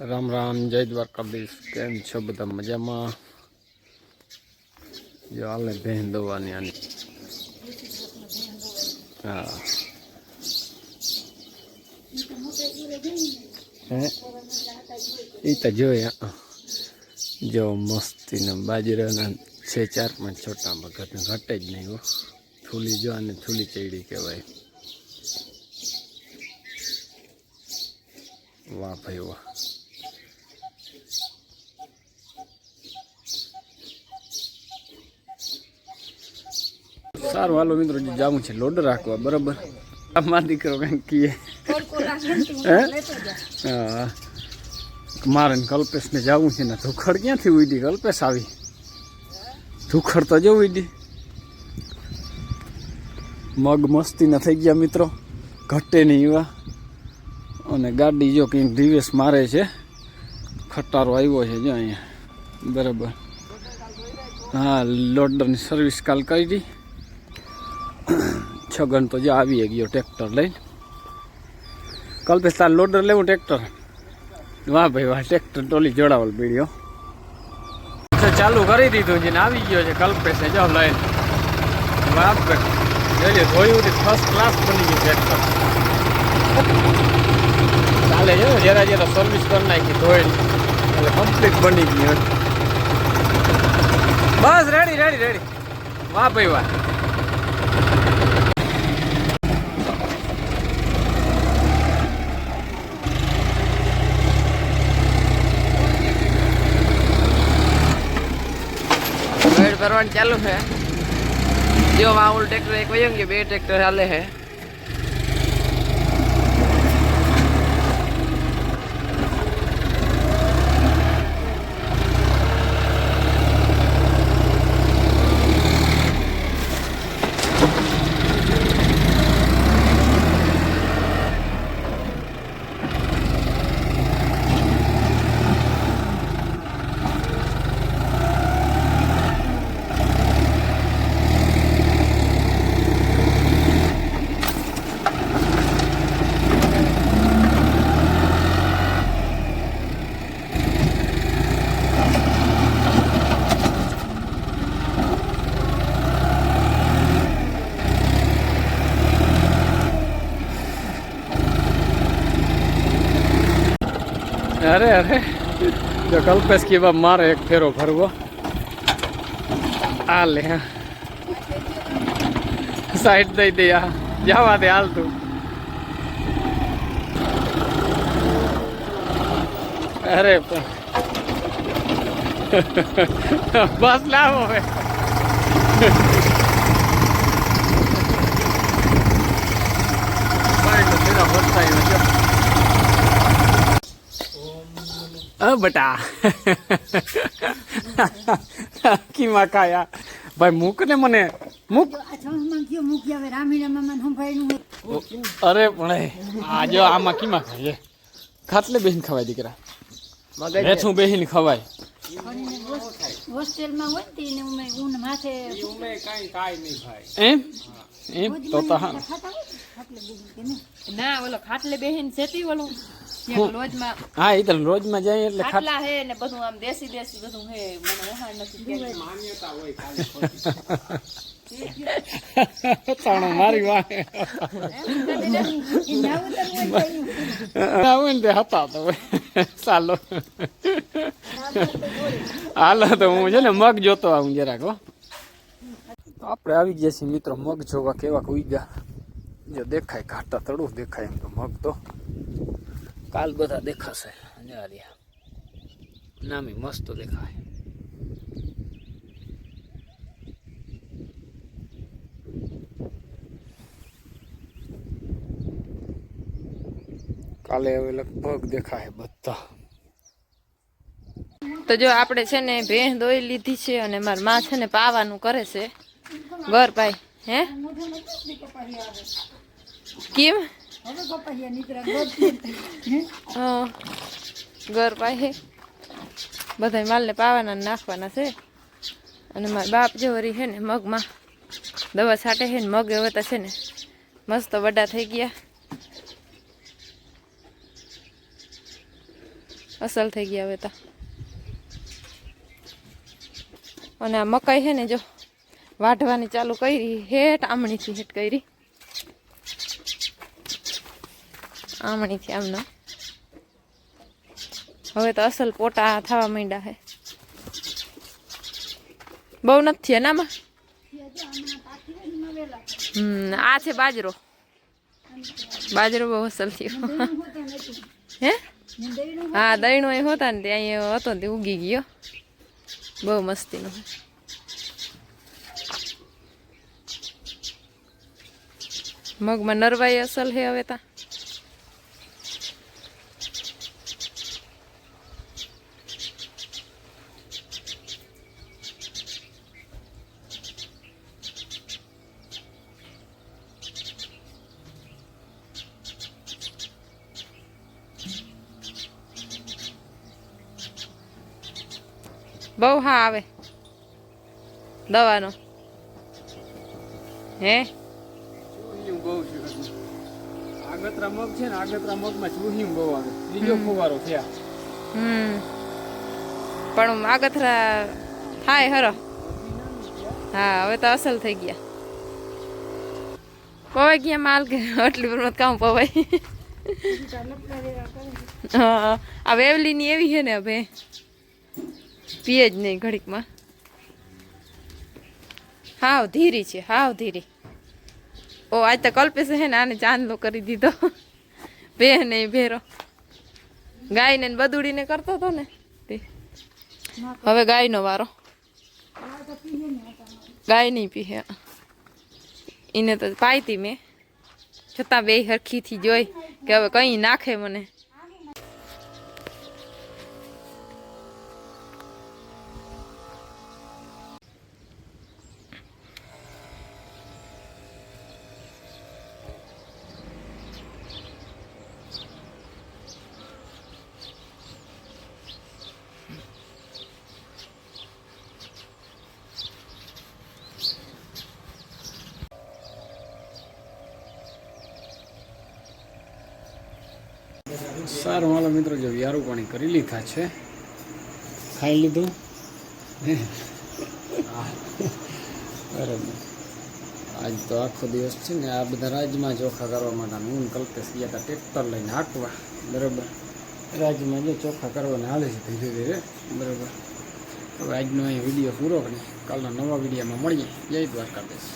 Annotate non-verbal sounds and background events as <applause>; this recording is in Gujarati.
રામ રામ, જય દ્વારકાધીશ. કેમ છો બધા મજામાં? જો હાલે બહેન દોવાની આની. હા. એ તો હા. જો મસ્તીને બાજરાના છે ચાર પાંચ છોટા વખત ઘટે જ નહીં થૂલી જો અને થૂલી ચેડી કહેવાય. વાહ ભાઈ વાહ સારું હાલો મિત્રો જે જાવું છે. લોડ રાખવા બરાબર? આમાં દીકરો કંઈક કીએ હે? હા મારે ને કલ્પેશને જવું છે ને ધુખડ ક્યાંથી ઉડી? કલ્પેશ આવી. ધુખડ તો જો ઉડી. મગ મસ્તીના થઈ ગયા મિત્રો. ઘટે નહીં એવા. અને ગાડી જો કંઈક દિવસ મારે છે. ખટારો આવ્યો છે જો અહીંયા. બરાબર. હા, લોડરની સર્વિસ કાલ કરી હતી. છગન તો જો આવી ગયો ટ્રેક્ટર લઈને. કલ્પેશ તાર લોડર લેવું ટ્રેક્ટર? વાહ ભાઈ વાહ, ટ્રેક્ટર ટોલી જોડાવલ પીડ્યો. ચાલુ કરી દીધું છે ને આવી ગયો છે કલ્પેશે જો લઈને. વાહ ભાઈ. જોઈ ધોયું ફર્સ્ટ ક્લાસ બની ગયું ટ્રેક્ટર. ચાલે છે જરા જરા સર્વિસ કરી નાખી, ધોઈ એટલે કમ્પ્લીટ બની ગયું બસ રેડી રેડી રેડી વાહ ભાઈ વાહ. ભરવાનું ચાલુ છે. જો વાઉલ ટ્રેક્ટર એક વયું કે બે ટ્રેક્ટર હાલે છે. અરે અરે. જો કલ્પેશ કે બા મારે એક ફેરો ભરવો. આ લે સાઈડ દઈ દે આ જવા દે, હાલ તું. અરે બસ લાવો હવે. સાઈડ અ બટા. કીમા ખાયા. ભાઈ મૂક ને મને. મૂક. અરે પણ આ જો આમાં કીમા ખાય ખાટલે બેહીને ખવાય દીકરા. હેઠું બેહીને ખવાય. હોસ્ટેલમાં હોય ને ઉમે એમ? એમ? તો તો હા. ઓલો ખાટલે બેહીન સેતી ઓલો. હા એ તો રોજમાં જાય એટલે ખાટ ખાટલા હે ને બધું આમ દેશી દેશી બધું હે. મને ઓહાણ નથી ક્યાંય. <laughs> તાણો મારી વાહે. હોય આવું ને હતા તો ચાલો. હાલો તો હું છે ને મગ જોતો આવું જરાક હો. આપણે આવી ગયા છીએ મિત્રો મગ જોવા. કેવા ઉગ્યા જો દેખાય ઘાટા તળું દેખાય એમ તો મગ તો. કાલ બધા દેખાશે. જા નામી મસ્ત દેખાય. કાલે હવે લગભગ દેખાય બધા. તો જો આપણે છે ને ભેંસ દોઈ લીધી છે અને મારી માં છે ને પાવાનું કરે છે. ગર ભાઈ, હે? કેમ? હવે નીકળ્યા? હા. ઘર પાસે. બધા માલને પાવાના નાખવાના છે. અને મારા બાપ જે વરી છે ને મગમાં. દવા છાંટે છે ને મગ હવે તો છે ને મસ્ત વડા થઈ ગયા. અસલ થઈ ગયા હવે તો. અને આ મકાઈ છે ને જો વાઢવાની ચાલુ કરી હેઠ આમણીથી હેઠ કરી. આમણીથી આમનો. હવે તો અસલ પોટા થવા માંડ્યા છે. બહુ નથી એનામાં હમ, આ છે બાજરો. બાજરો બહુ અસલ થયો. હે? હા, દહીણો એ હોતા ને ત્યાં હતો ને તે ઉગી ગયો. બહુ મસ્તીનો મગમાં નરવાઈ અસલ હે હવે તા. બહુ હા આવે. દવાનો. હે? આગતરા મગ છે ને આગતરા મગમાં ચૂહિયું બહુ આવે. ત્રીજો ફુવારો થયા હમ. પણ આગથરા થાય હરો. હા હવે તો અસલ થઈ ગયા. પવાઈ ગયા માલ કે આટલી બરમત કામ પવાય હા આ વેવલીની એવી છે ને હવે. પીએ જ નહીં ઘડીકમાં. હાવ ધીરી છે, હાવ ધીરી. ઓ, આજ તો કલ્પેશ હે ને, આને ચાંદલો કરી દીધો. બે નહીં ભેરો. ગાયને બદુડીને કરતો હતો ને તે. હવે ગાયનો વારો. ગાય નહીં પીહે. એને તો પાઈતી મેં. છતાં બે હરખીથી જોઈ કે હવે કંઈ નાખે મને. સારું હાલો મિત્રો જો વ્યારું પાણી કરી લીધા છે. ખાઈ લીધું? બરાબર આજ તો આખો દિવસ છે ને આ બધા રાજમાં ચોખા કરવા માટે હું કલ્પેશ ગયા હતા ટ્રેક્ટર લઈને હાંકવા. બરાબર. રાજમાં જો ચોખા કરવાને હાલે છે ધીરે ધીરે. બરાબર. હવે આજનો અહીં વીડિયો પૂરો કરીએ. કાલના નવા વિડીયોમાં મળીએ. જય દ્વારકાધીશ.